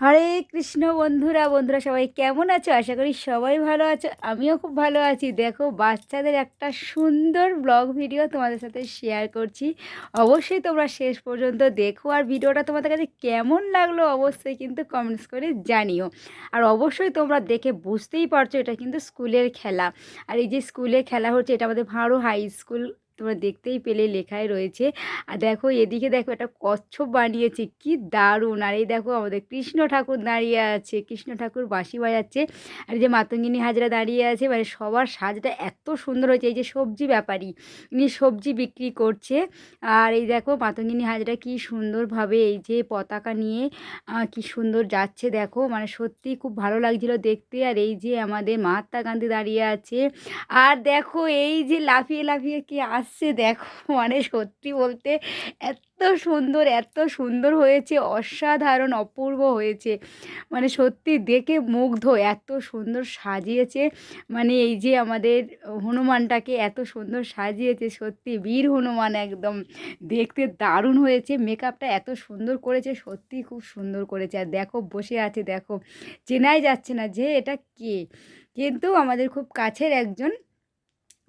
হরে কৃষ্ণ বন্ধুরা বন্ধুরা সবাই কেমন আছো? আশা করি সবাই ভালো আছো। আমিও খুব ভালো আছি। দেখো, বাচ্চাদের একটা সুন্দর ব্লগ ভিডিও তোমাদের সাথে শেয়ার করছি। অবশ্যই তোমরা শেষ পর্যন্ত দেখো। আর ভিডিওটা তোমাদের কাছে কেমন লাগল অবশ্যই কিন্তু কমেন্টস করে জানিও। আর অবশ্যই তোমরা দেখে বুঝতেই পারছ, এটা কিন্তু স্কুলের খেলা। আর এই যে স্কুলে খেলা হচ্ছে, এটা আমাদের ভাঁড়ো হাই স্কুল তোমরা দেখতেই পেলে লেখাই রয়েছে। আর দেখো, এদিকে দেখো একটা কচ্ছপ বানিয়েছে, কি দারুণ। আর এই দেখো, আমাদের কৃষ্ণ ঠাকুর দাঁড়িয়ে আছে, কৃষ্ণ ঠাকুর বাঁশি বাজাচ্ছে। আর যে মাতঙ্গিনী হাজরা দাঁড়িয়ে আছে মানে সবার সাজটা এত সুন্দর হয়েছে, এই যে সবজি ব্যাপারী, ইনি সবজি বিক্রি করছে। আর এই দেখো, মাতঙ্গিনী হাজরা কি সুন্দরভাবে এই যে পতাকা নিয়ে কি সুন্দর যাচ্ছে দেখো। মানে সত্যি খুব ভালো লাগছিল দেখতে। আর এই যে আমাদের মহাত্মা গান্ধী দাঁড়িয়ে আছে। আর দেখো, এই যে লাফিয়ে লাফিয়ে কি আস আসছে। দেখো মানে সত্যি বলতে এত সুন্দর এত সুন্দর হয়েছে, অসাধারণ, অপূর্ব হয়েছে। মানে সত্যি দেখে মুগ্ধ, এত সুন্দর সাজিয়েছে। মানে এই যে আমাদের হনুমানটাকে এত সুন্দর সাজিয়েছে, সত্যি বীর হনুমান একদম দেখতে দারুণ হয়েছে। মেকআপটা এত সুন্দর করেছে, সত্যি খুব সুন্দর করেছে। আর দেখো, বসে আছে, দেখো, চেনাই যাচ্ছে না যে এটা কে। কিন্তু আমাদের খুব কাছের একজন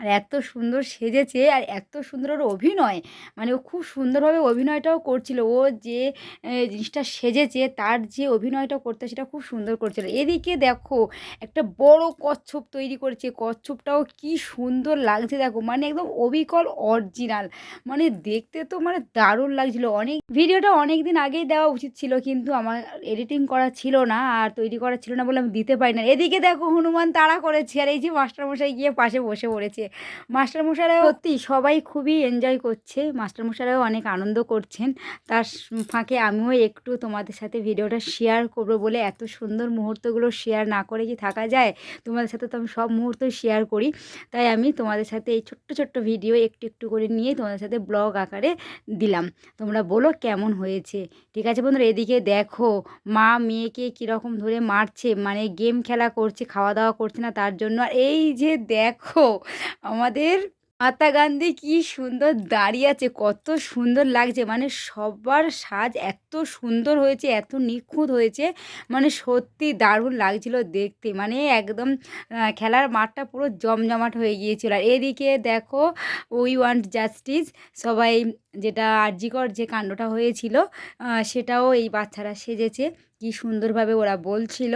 আর এত সুন্দর সেজেছে আর এত সুন্দর ওর অভিনয়। মানে ও খুব সুন্দরভাবে অভিনয়টাও করছিল। ও যে জিনিসটা সেজেছে, তার যে অভিনয়টা করতে সেটা খুব সুন্দর করছিল। এদিকে দেখো, একটা বড় কচ্ছপ তৈরি করেছে। কচ্ছপটাও কি সুন্দর লাগছে দেখো। মানে একদম অবিকল অরিজিনাল মানে দেখতে তো মানে দারুণ লাগছিল। অনেক, ভিডিওটা অনেক দিন আগেই দেওয়া উচিত ছিল কিন্তু আমার এডিটিং করা ছিল না আর তৈরি করা ছিল না বলে আমি দিতে পারি না। এদিকে দেখো, হনুমান তাড়া করেছে আর এই যে মাস্টারমশাই গিয়ে পাশে বসে পড়েছে। মাস্টারমশাইরাও সত্যি। সবাই খুবই এনজয় করছে। মাস্টারমশাইরাও অনেক আনন্দ করছেন। তার ফাঁকে আমিও একটু তোমাদের সাথে ভিডিওটা শেয়ার করব বলে এত সুন্দর মুহূর্তগুলো শেয়ার না করে কি থাকা যায় তোমাদের সাথে তো আমি সব মুহূর্ত শেয়ার করি। তাই আমি তোমাদের সাথে এই ছোট্ট ছোট্ট ভিডিও একটু একটু করে নিয়ে তোমাদের সাথে ব্লগ আকারে দিলাম। তোমরা বলো কেমন হয়েছে? ঠিক আছে বন্ধুরা এদিকে দেখো মা মেয়েকে কীরকম ধরে মারছে মানে গেম খেলা করছে খাওয়া দাওয়া করছে না তার জন্য। আর এই যে দেখো আমাদের মহাত্মা গান্ধী কি সুন্দর দাঁড়িয়ে আছে, কত সুন্দর লাগছে। মানে সবার সাজ এত সুন্দর হয়েছে, এত নিখুঁত হয়েছে। মানে সত্যি দারুণ লাগছিল দেখতে। মানে একদম খেলার মাঠটা পুরো জমজমাট হয়ে গিয়েছিল। আর এদিকে দেখো উই ওয়ান্ট জাস্টিস সবাই যেটা আর্যিকর যে কাণ্ডটা হয়েছিল সেটাও এই বাচ্চারা সেজেছে। কি সুন্দরভাবে ওরা বলছিল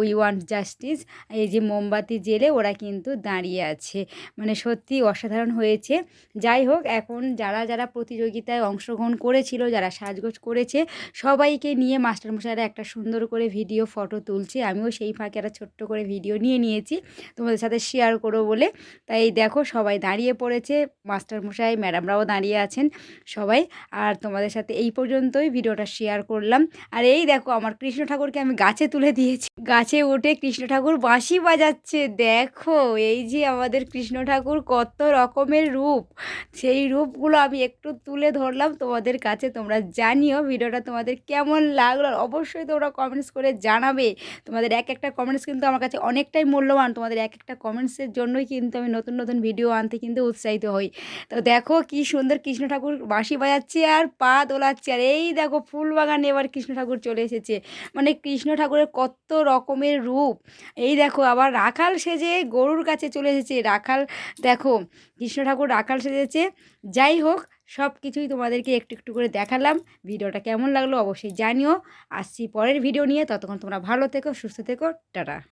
উই ওয়ান্ট জাস্টিস এই যে মোমবাতি জেলে ওরা কিন্তু দাঁড়িয়ে আছে। মানে সত্যি অসাধারণ হয়েছে। যাই হোক, এখন যারা যারা প্রতিযোগিতায় অংশগ্রহণ করেছিল, যারা সাজগোজ করেছে, সবাইকে নিয়ে মাস্টারমশাইরা একটা সুন্দর করে ভিডিও, ফটো তুলছে। আমিও সেই ফাঁকে একটা ছোট্ট করে ভিডিও নিয়ে নিয়েছি, তোমাদের সাথে শেয়ার করো বলে। তাই দেখো, সবাই দাঁড়িয়ে পড়েছে। মাস্টারমশাই, ম্যাডামরাও দাঁড়িয়ে আছেন সবাই। আর তোমাদের সাথে এই পর্যন্তই ভিডিওটা শেয়ার করলাম। আর এই দেখো দেখো, আমার কৃষ্ণ ঠাকুরকে আমি গাছে তুলে দিয়েছি। গাছে উঠে কৃষ্ণ ঠাকুর বাঁশি বাজাচ্ছে। দেখো, এই যে আমাদের কৃষ্ণ ঠাকুর কত রকমের রূপ। সেই রূপগুলো আমি একটু তুলে ধরলাম তোমাদের কাছে, তোমরা জানিও ভিডিওটা তোমাদের কেমন লাগল। অবশ্যই তোমরা কমেন্টস করে জানাবে। তোমাদের এক একটা কমেন্টস কিন্তু আমার কাছে অনেকটাই মূল্যবান। তোমাদের এক একটা কমেন্টসের জন্যই কিন্তু আমি নতুন নতুন ভিডিও আনতে কিন্তু উৎসাহিত হই। তো দেখো, কি সুন্দর কৃষ্ণ ঠাকুর বাঁশি বাজাচ্ছে আর পা দোলাচ্ছে। আর এই দেখো ফুল বাগানে এবার কৃষ্ণ ঠাকুর চলে এসেছে। এসেছে। মানে কৃষ্ণ ঠাকুরের কত রকমের রূপ। এই দেখো, আবার রাখাল সেজে গরুর কাছে চলে এসেছে। রাখাল, দেখো, কৃষ্ণ ঠাকুর রাখাল সেজেছে। যাই হোক সব কিছুই তোমাদেরকে একটু একটু করে দেখালাম। ভিডিওটা কেমন লাগল অবশ্যই জানিও। আসছি পরের ভিডিও নিয়ে। ততক্ষণ তোমরা ভালো থেকো, সুস্থ থেকো। টাটা।